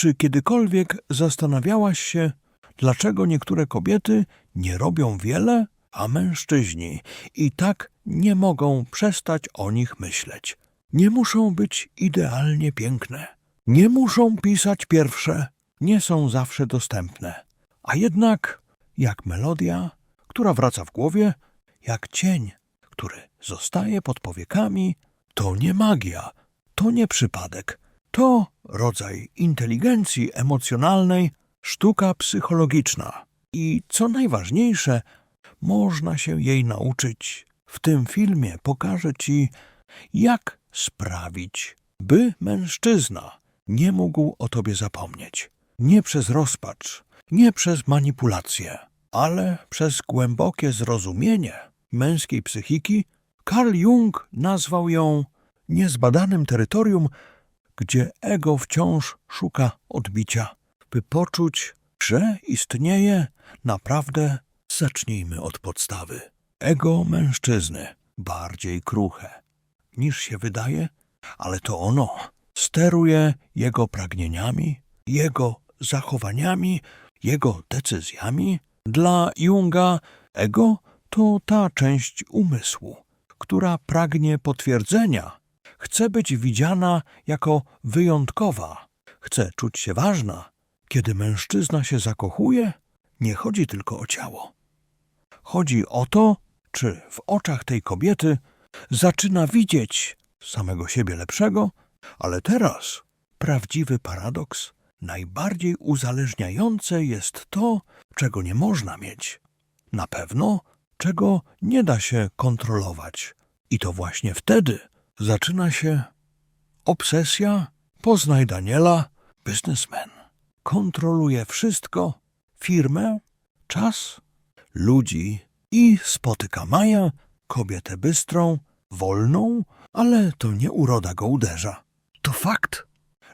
Czy kiedykolwiek zastanawiałaś się, dlaczego niektóre kobiety nie robią wiele, a mężczyźni i tak nie mogą przestać o nich myśleć? Nie muszą być idealnie piękne, nie muszą pisać pierwsze, nie są zawsze dostępne, a jednak jak melodia, która wraca w głowie, jak cień, który zostaje pod powiekami, to nie magia, to nie przypadek, to rodzaj inteligencji emocjonalnej, sztuka psychologiczna. I co najważniejsze, można się jej nauczyć. W tym filmie pokażę ci, jak sprawić, by mężczyzna nie mógł o tobie zapomnieć. Nie przez rozpacz, nie przez manipulację, ale przez głębokie zrozumienie męskiej psychiki. Carl Jung nazwał ją niezbadanym terytorium, gdzie ego wciąż szuka odbicia. By poczuć, że istnieje, naprawdę zacznijmy od podstawy. Ego mężczyzny, bardziej kruche niż się wydaje, ale to ono steruje jego pragnieniami, jego zachowaniami, jego decyzjami. Dla Junga ego to ta część umysłu, która pragnie potwierdzenia, chce być widziana jako wyjątkowa, chce czuć się ważna. Kiedy mężczyzna się zakochuje, nie chodzi tylko o ciało. Chodzi o to, czy w oczach tej kobiety zaczyna widzieć samego siebie lepszego, ale teraz prawdziwy paradoks. Najbardziej uzależniające jest to, czego nie można mieć. Na pewno, czego nie da się kontrolować. I to właśnie wtedy zaczyna się obsesja. Poznaj Daniela, biznesmen. Kontroluje wszystko, firmę, czas, ludzi i spotyka Maja, kobietę bystrą, wolną, ale to nie uroda go uderza. To fakt,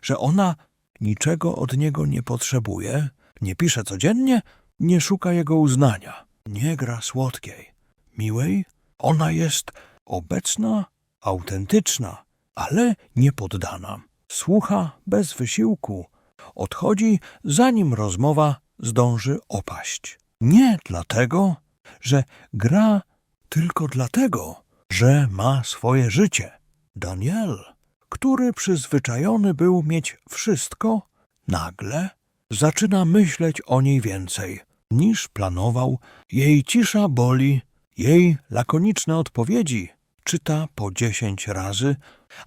że ona niczego od niego nie potrzebuje, nie pisze codziennie, nie szuka jego uznania, nie gra słodkiej, miłej. Ona jest obecna, autentyczna, ale niepoddana. Słucha bez wysiłku, odchodzi zanim rozmowa zdąży opaść. Nie dlatego, że gra tylko dlatego, że ma swoje życie. Daniel, który przyzwyczajony był mieć wszystko, nagle zaczyna myśleć o niej więcej niż planował. Jej cisza boli, jej lakoniczne odpowiedzi czyta po dziesięć razy,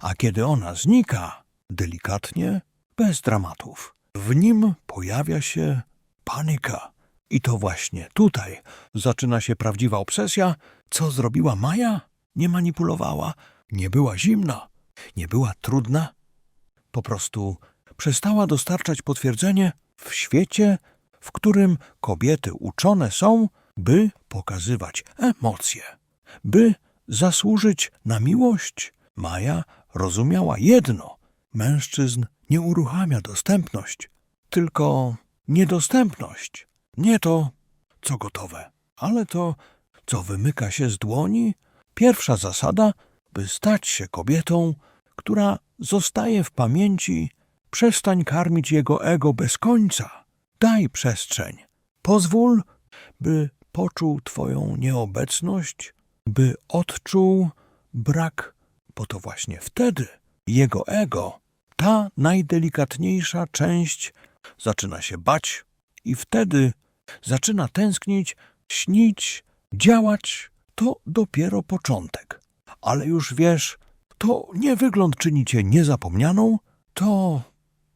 a kiedy ona znika, delikatnie, bez dramatów. W nim pojawia się panika. I to właśnie tutaj zaczyna się prawdziwa obsesja. Co zrobiła Maja? Nie manipulowała, nie była zimna, nie była trudna. Po prostu przestała dostarczać potwierdzenie w świecie, w którym kobiety uczone są, by pokazywać emocje, by zasłużyć na miłość. Maja rozumiała jedno: mężczyzn nie uruchamia dostępność, tylko niedostępność. Nie to, co gotowe, ale to, co wymyka się z dłoni. Pierwsza zasada, by stać się kobietą, która zostaje w pamięci, przestań karmić jego ego bez końca. Daj przestrzeń. Pozwól, by poczuł Twoją nieobecność, by odczuł brak, bo to właśnie wtedy jego ego, ta najdelikatniejsza część, zaczyna się bać i wtedy zaczyna tęsknić, śnić, działać. To dopiero początek. Ale już wiesz, to nie wygląd czyni cię niezapomnianą, to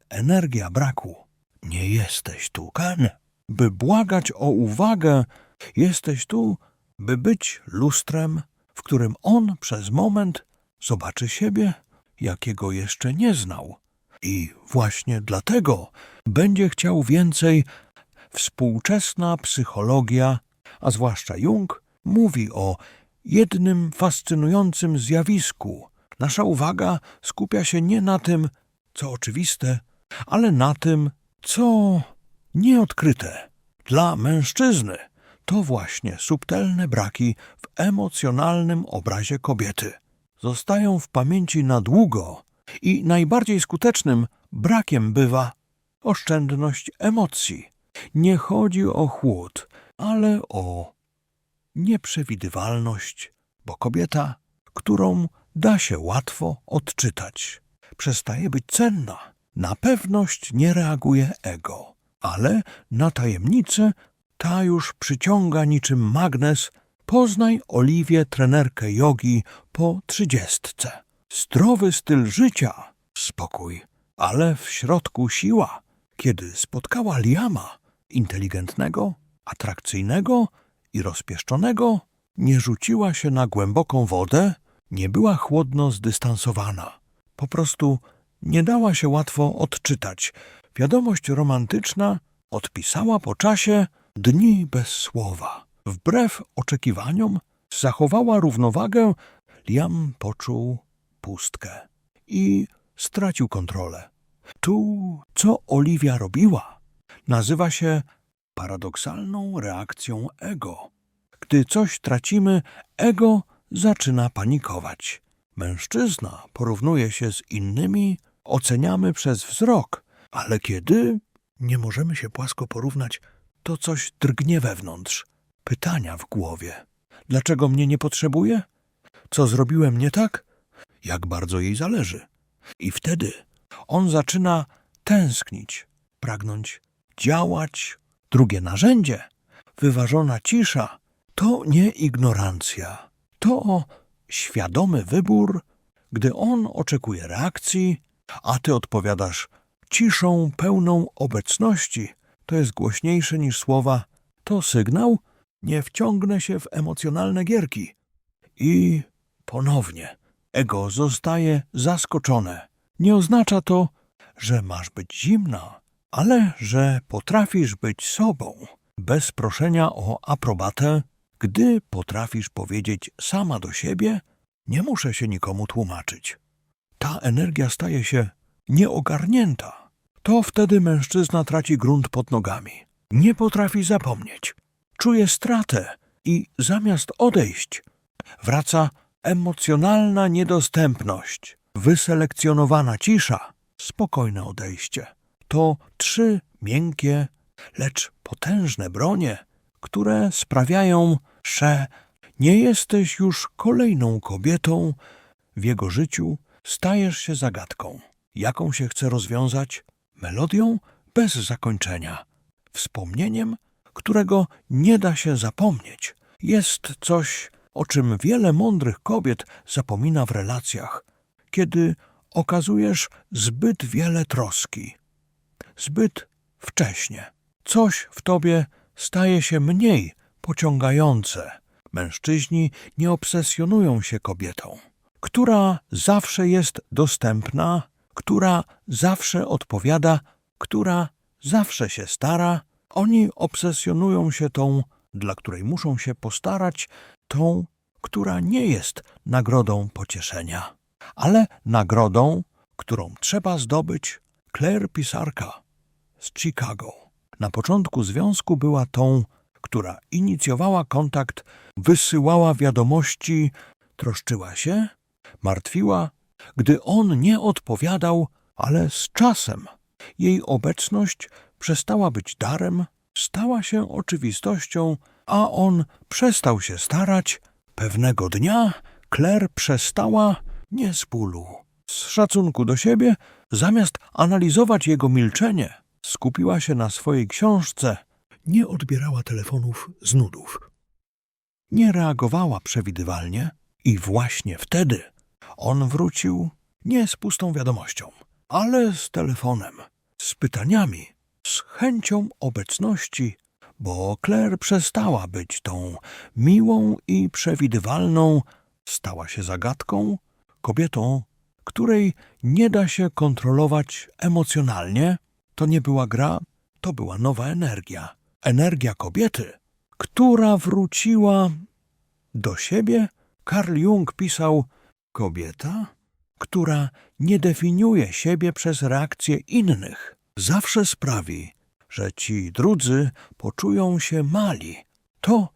energia braku. Nie jesteś tu, Ken, by błagać o uwagę. Jesteś tu, by być lustrem, w którym on przez moment zobaczy siebie, jakiego jeszcze nie znał. I właśnie dlatego będzie chciał więcej. Współczesna psychologia, a zwłaszcza Jung, mówi o jednym fascynującym zjawisku. Nasza uwaga skupia się nie na tym, co oczywiste, ale na tym, co nieodkryte. Dla mężczyzny to właśnie subtelne braki w emocjonalnym obrazie kobiety. Zostają w pamięci na długo i najbardziej skutecznym brakiem bywa oszczędność emocji. Nie chodzi o chłód, ale o nieprzewidywalność, bo kobieta, którą da się łatwo odczytać, przestaje być cenna. Na pewność nie reaguje ego, ale na tajemnicę ta już przyciąga niczym magnes. Poznaj Oliwię, trenerkę jogi po trzydziestce. Zdrowy styl życia, spokój, ale w środku siła. Kiedy spotkała Liama, inteligentnego, atrakcyjnego i rozpieszczonego, nie rzuciła się na głęboką wodę, nie była chłodno zdystansowana. Po prostu nie dała się łatwo odczytać. Wiadomość romantyczna odpisała po czasie dni bez słowa. Wbrew oczekiwaniom zachowała równowagę, Liam poczuł pustkę i stracił kontrolę. Tu, co Oliwia robiła, nazywa się paradoksalną reakcją ego. Gdy coś tracimy, ego zaczyna panikować. Mężczyzna porównuje się z innymi, oceniamy przez wzrok, ale kiedy nie możemy się płasko porównać, to coś drgnie wewnątrz. Pytania w głowie. Dlaczego mnie nie potrzebuje? Co zrobiłem nie tak? Jak bardzo jej zależy? I wtedy on zaczyna tęsknić, pragnąć działać. Drugie narzędzie, wyważona cisza, to nie ignorancja, to świadomy wybór, gdy on oczekuje reakcji, a ty odpowiadasz ciszą pełną obecności, to jest głośniejsze niż słowa, to sygnał, nie wciągnę się w emocjonalne gierki. I ponownie ego zostaje zaskoczone. Nie oznacza to, że masz być zimna, ale że potrafisz być sobą, bez proszenia o aprobatę, gdy potrafisz powiedzieć sama do siebie, nie muszę się nikomu tłumaczyć. Ta energia staje się nieogarnięta. To wtedy mężczyzna traci grunt pod nogami. Nie potrafi zapomnieć. Czuje stratę i zamiast odejść, wraca emocjonalna niedostępność, wyselekcjonowana cisza, spokojne odejście. To trzy miękkie, lecz potężne bronie, które sprawiają, że nie jesteś już kolejną kobietą w jego życiu, stajesz się zagadką, jaką się chce rozwiązać, melodią bez zakończenia, wspomnieniem, którego nie da się zapomnieć. Jest coś, o czym wiele mądrych kobiet zapomina w relacjach, kiedy okazujesz zbyt wiele troski, zbyt wcześnie. Coś w tobie staje się mniej pociągające. Mężczyźni nie obsesjonują się kobietą, która zawsze jest dostępna, która zawsze odpowiada, która zawsze się stara. Oni obsesjonują się tą, dla której muszą się postarać, tą, która nie jest nagrodą pocieszenia, ale nagrodą, którą trzeba zdobyć. Claire Pisarka z Chicago. Na początku związku była tą, która inicjowała kontakt, wysyłała wiadomości, troszczyła się, martwiła, gdy on nie odpowiadał, ale z czasem jej obecność przestała być darem, stała się oczywistością, a on przestał się starać. Pewnego dnia Claire przestała nie z bólu. Z szacunku do siebie, zamiast analizować jego milczenie, skupiła się na swojej książce, nie odbierała telefonów z nudów. Nie reagowała przewidywalnie i właśnie wtedy on wrócił nie z pustą wiadomością, ale z telefonem, z pytaniami, z chęcią obecności, bo Claire przestała być tą miłą i przewidywalną, stała się zagadką, kobietą, której nie da się kontrolować emocjonalnie. To nie była gra, to była nowa energia. Energia kobiety, która wróciła do siebie. Carl Jung pisał: Kobieta, która nie definiuje siebie przez reakcje innych, zawsze sprawi, że ci drudzy poczują się mali. To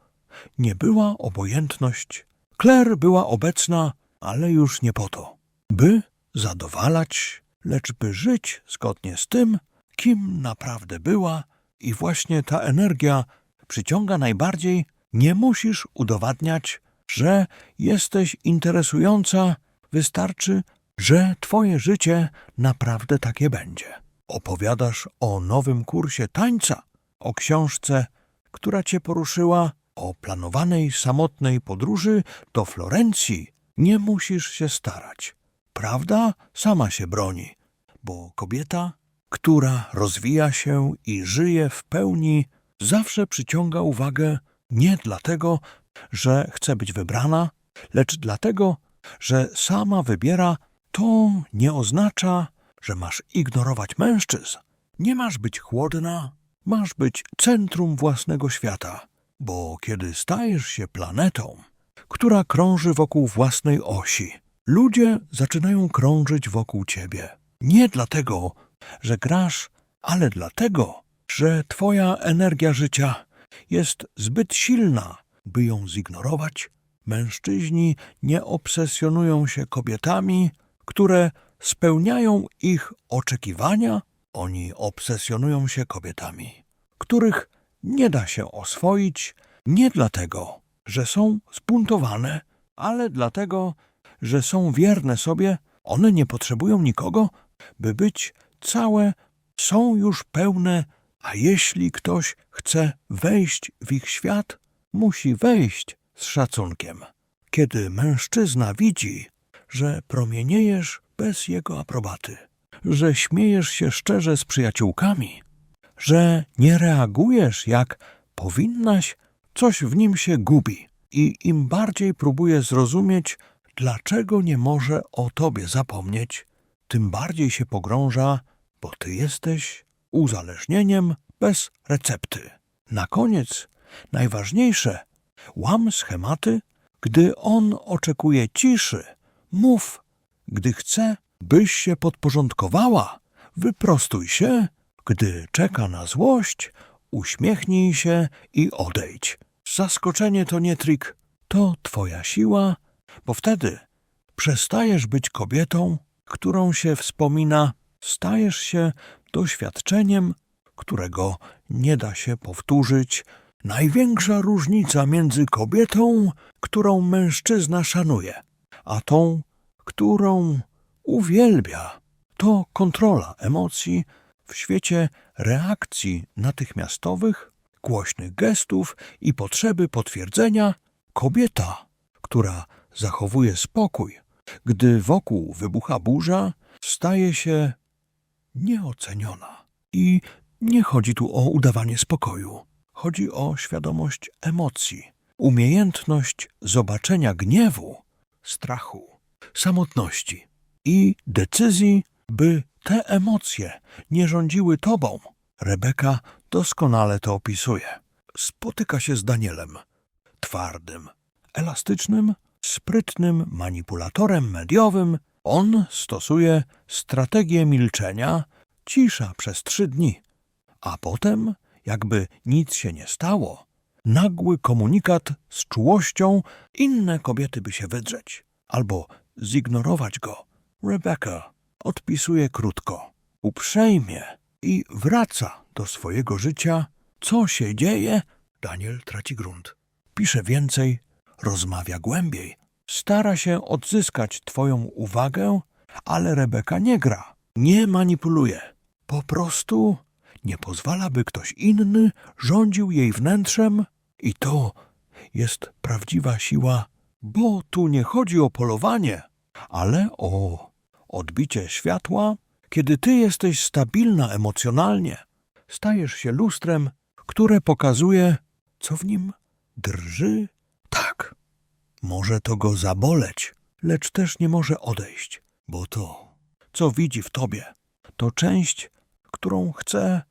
nie była obojętność. Claire była obecna, ale już nie po to, by zadowalać, lecz by żyć zgodnie z tym, kim naprawdę była i właśnie ta energia przyciąga najbardziej. Nie musisz udowadniać, że jesteś interesująca, wystarczy, że twoje życie naprawdę takie będzie. Opowiadasz o nowym kursie tańca, o książce, która cię poruszyła, o planowanej samotnej podróży do Florencji. Nie musisz się starać. Prawda sama się broni, bo kobieta, która rozwija się i żyje w pełni, zawsze przyciąga uwagę nie dlatego, że chce być wybrana, lecz dlatego, że sama wybiera, to nie oznacza, że masz ignorować mężczyzn. Nie masz być chłodna, masz być centrum własnego świata, bo kiedy stajesz się planetą, która krąży wokół własnej osi, ludzie zaczynają krążyć wokół ciebie. Nie dlatego, że grasz, ale dlatego, że twoja energia życia jest zbyt silna, by ją zignorować. Mężczyźni nie obsesjonują się kobietami, które spełniają ich oczekiwania, oni obsesjonują się kobietami, których nie da się oswoić nie dlatego, że są zbuntowane, ale dlatego, że są wierne sobie, one nie potrzebują nikogo, by być całe, są już pełne, a jeśli ktoś chce wejść w ich świat, musi wejść z szacunkiem. Kiedy mężczyzna widzi, że promieniejesz bez jego aprobaty, że śmiejesz się szczerze z przyjaciółkami, że nie reagujesz jak powinnaś, coś w nim się gubi i im bardziej próbuje zrozumieć, dlaczego nie może o tobie zapomnieć, tym bardziej się pogrąża, bo ty jesteś uzależnieniem bez recepty. Na koniec, najważniejsze, łam schematy, gdy on oczekuje ciszy, mów, gdy chce, byś się podporządkowała, wyprostuj się, gdy czeka na złość, uśmiechnij się i odejdź. Zaskoczenie to nie trik, to twoja siła, bo wtedy przestajesz być kobietą, którą się wspomina, stajesz się doświadczeniem, którego nie da się powtórzyć. Największa różnica między kobietą, którą mężczyzna szanuje, a tą, którą uwielbia, to kontrola emocji w świecie reakcji natychmiastowych, głośnych gestów i potrzeby potwierdzenia. Kobieta, która zachowuje spokój, gdy wokół wybucha burza, staje się nieoceniona. I nie chodzi tu o udawanie spokoju. Chodzi o świadomość emocji, umiejętność zobaczenia gniewu, strachu, samotności i decyzji, by te emocje nie rządziły tobą. Rebeka doskonale to opisuje. Spotyka się z Danielem, twardym, elastycznym, sprytnym manipulatorem mediowym. On stosuje strategię milczenia, cisza przez trzy dni, a potem, jakby nic się nie stało, nagły komunikat z czułością, inne kobiety by się wydrzeć albo zignorować go. Rebecca odpisuje krótko, uprzejmie i wraca do swojego życia. Co się dzieje? Daniel traci grunt. Pisze więcej, rozmawia głębiej, stara się odzyskać twoją uwagę, ale Rebeka nie gra, nie manipuluje. Po prostu nie pozwala, by ktoś inny rządził jej wnętrzem i to jest prawdziwa siła, bo tu nie chodzi o polowanie, ale o odbicie światła, kiedy ty jesteś stabilna emocjonalnie, stajesz się lustrem, które pokazuje, co w nim drży. Tak, może to go zaboleć, lecz też nie może odejść, bo to, co widzi w tobie, to część, którą chce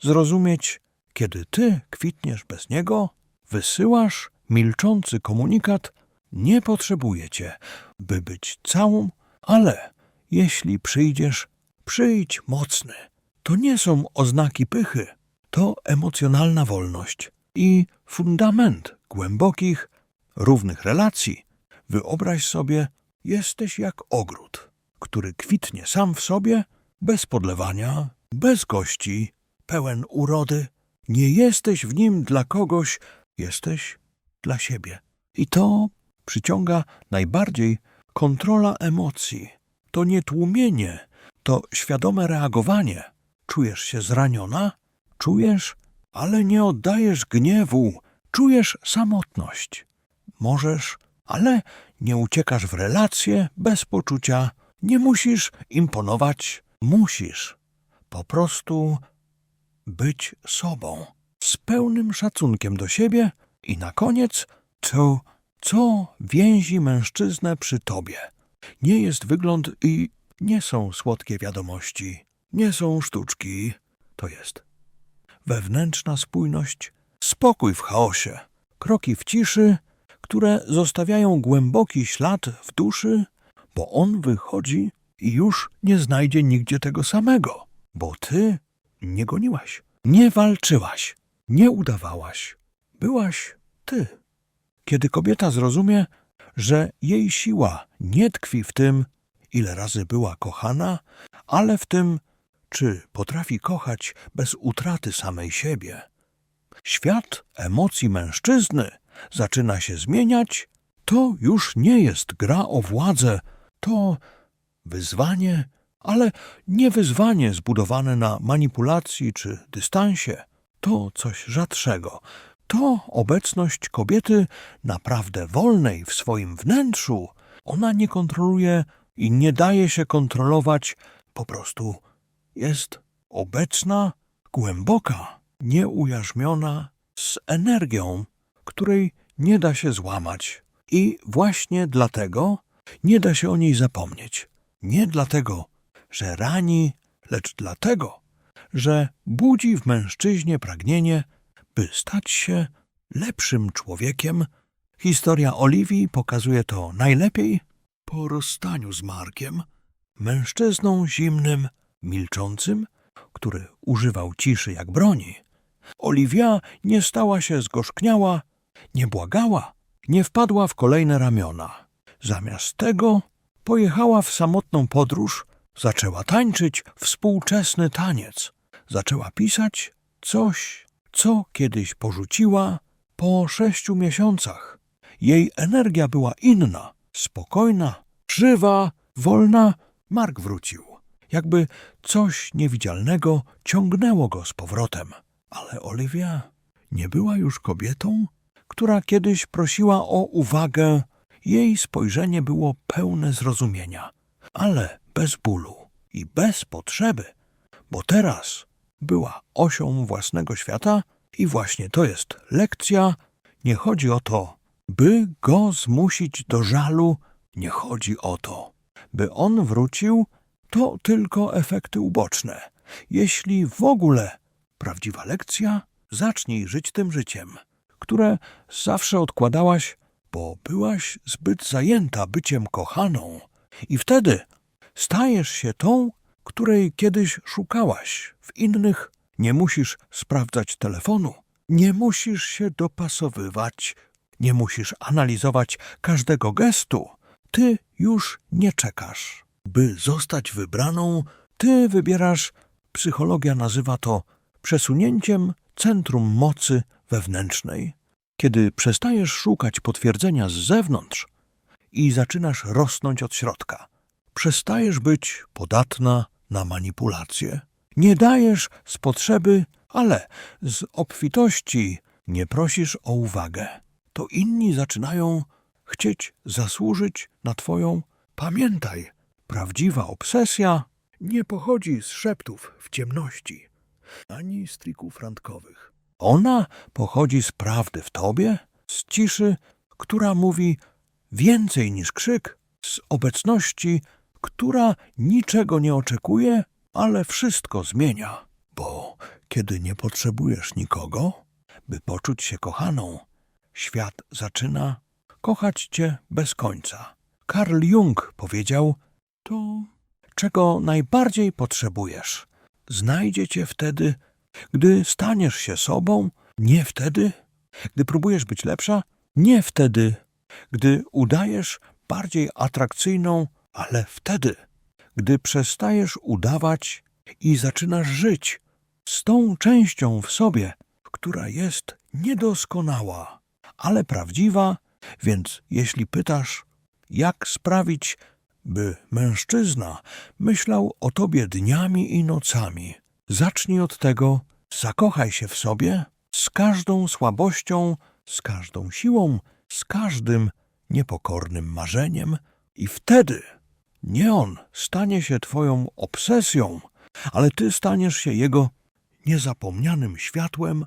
zrozumieć, kiedy ty kwitniesz bez niego, wysyłasz milczący komunikat, nie potrzebuję cię, by być całą, ale jeśli przyjdziesz, przyjdź mocny. To nie są oznaki pychy, to emocjonalna wolność i fundament głębokich, równych relacji. Wyobraź sobie, jesteś jak ogród, który kwitnie sam w sobie, bez podlewania, bez gości, pełen urody. Nie jesteś w nim dla kogoś, jesteś dla siebie. I to przyciąga najbardziej kontrola emocji. To nie tłumienie, to świadome reagowanie. Czujesz się zraniona? Czujesz, ale nie oddajesz gniewu. Czujesz samotność. Możesz, ale nie uciekasz w relacje bez poczucia. Nie musisz imponować, musisz po prostu być sobą, z pełnym szacunkiem do siebie i na koniec to, co więzi mężczyznę przy tobie. Nie jest wygląd i nie są słodkie wiadomości, nie są sztuczki. To jest wewnętrzna spójność, spokój w chaosie, kroki w ciszy, które zostawiają głęboki ślad w duszy, bo on wychodzi i już nie znajdzie nigdzie tego samego, bo ty nie goniłaś, nie walczyłaś, nie udawałaś, byłaś ty. Kiedy kobieta zrozumie, że jej siła nie tkwi w tym, ile razy była kochana, ale w tym, czy potrafi kochać bez utraty samej siebie. Świat emocji mężczyzny zaczyna się zmieniać, to już nie jest gra o władzę, to wyzwanie, ale nie wyzwanie zbudowane na manipulacji czy dystansie. To coś rzadszego. To obecność kobiety naprawdę wolnej w swoim wnętrzu. Ona nie kontroluje i nie daje się kontrolować, po prostu jest obecna, głęboka, nieujarzmiona, z energią, której nie da się złamać. I właśnie dlatego nie da się o niej zapomnieć. Nie dlatego, że rani, lecz dlatego, że budzi w mężczyźnie pragnienie, by stać się lepszym człowiekiem. Historia Oliwii pokazuje to najlepiej po rozstaniu z Markiem, mężczyzną zimnym, milczącym, który używał ciszy jak broni. Oliwia nie stała się zgorzkniała, nie błagała, nie wpadła w kolejne ramiona. Zamiast tego pojechała w samotną podróż, zaczęła tańczyć współczesny taniec, zaczęła pisać coś, co kiedyś porzuciła po sześciu miesiącach. Jej energia była inna, spokojna, żywa, wolna. Mark wrócił. Jakby coś niewidzialnego ciągnęło go z powrotem. Ale Olivia nie była już kobietą, która kiedyś prosiła o uwagę. Jej spojrzenie było pełne zrozumienia, ale bez bólu i bez potrzeby, bo teraz była osią własnego świata i właśnie to jest lekcja. Nie chodzi o to, by go zmusić do żalu, nie chodzi o to, by on wrócił, to tylko efekty uboczne. Jeśli w ogóle prawdziwa lekcja, zacznij żyć tym życiem, które zawsze odkładałaś, bo byłaś zbyt zajęta byciem kochaną i wtedy stajesz się tą, której kiedyś szukałaś. W innych nie musisz sprawdzać telefonu, nie musisz się dopasowywać, nie musisz analizować każdego gestu. Ty już nie czekasz. By zostać wybraną, ty wybierasz, psychologia nazywa to przesunięciem centrum mocy wewnętrznej. Kiedy przestajesz szukać potwierdzenia z zewnątrz i zaczynasz rosnąć od środka, przestajesz być podatna na manipulacje. Nie dajesz z potrzeby, ale z obfitości nie prosisz o uwagę. To inni zaczynają chcieć zasłużyć na Twoją. Pamiętaj, prawdziwa obsesja nie pochodzi z szeptów w ciemności, ani z trików randkowych. Ona pochodzi z prawdy w Tobie, z ciszy, która mówi więcej niż krzyk, z obecności, która niczego nie oczekuje, ale wszystko zmienia. Bo kiedy nie potrzebujesz nikogo, by poczuć się kochaną, świat zaczyna kochać cię bez końca. Karl Jung powiedział: To, czego najbardziej potrzebujesz, znajdzie cię wtedy, gdy staniesz się sobą, nie wtedy, gdy próbujesz być lepsza, nie wtedy, gdy udajesz bardziej atrakcyjną, ale wtedy, gdy przestajesz udawać i zaczynasz żyć z tą częścią w sobie, która jest niedoskonała, ale prawdziwa, więc jeśli pytasz, jak sprawić, by mężczyzna myślał o tobie dniami i nocami, zacznij od tego, zakochaj się w sobie z każdą słabością, z każdą siłą, z każdym niepokornym marzeniem i wtedy nie on stanie się twoją obsesją, ale ty staniesz się jego niezapomnianym światłem